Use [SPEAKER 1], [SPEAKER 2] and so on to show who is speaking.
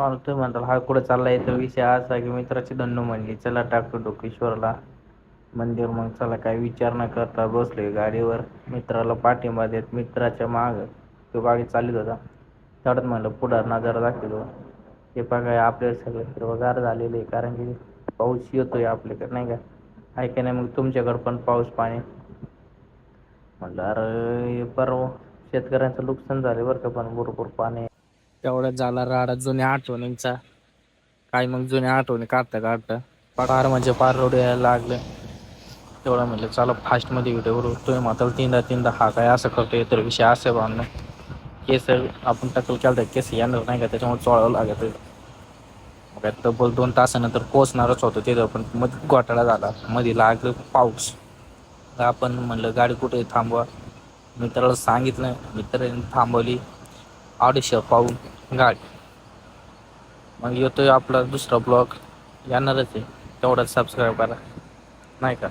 [SPEAKER 1] मला तुम्ही म्हणताल हा कुठं चाललाय? तर विषय असा की मित्राची दंडू म्हणली चला टाकतो डोकेश्वरला मंदिर मग चला काही विचार न करता बसले गाडीवर. मित्राला पाठिंबा देत मित्राच्या माग तो गाडी चालत होता. चढत म्हणलं पुढं नजारा दाखवतो. हे बघा आपल्याला सगळं हिरवगार झालेलं आहे कारण की पाऊस येतोय आपल्याकडे नाही का? आहे का नाही? मग तुमच्याकडं पण पाऊस पाणी? म्हटलं अरे परवा शेतकऱ्यांचं नुकसान झालं बरं का पण भरपूर पाणी तेवढ्याच झाला राडा जुन्या आठवणींचा. काय मग जुन्या आठवणी काढता काढता. पार म्हणजे फार रोड यायला लागलं. तेवढं म्हणलं चला फास्टमध्ये व्हिडिओ करू तुम्ही मात्र तीनदा तीनदा हा काय असं करतोय तर विषय असे बांधणं केस आपण टकल केलं तर केस येणार नाही का? त्याच्यामुळे चोळावं लागत मग काय तब्बल दोन तासानंतर पोचणारच होतो तिथं पण मध्ये घोटाळा झाला. मध्ये लागलं पाऊस. आपण म्हणलं गाडी कुठे थांबवा. मित्राला सांगितलं मित्राने थांबवली. अडीचशे पाहून गाडी. मग येतोय आपला दुसरा ब्लॉग. येणारच आहे. तेवढाच सबस्क्राईब करा. नाही का?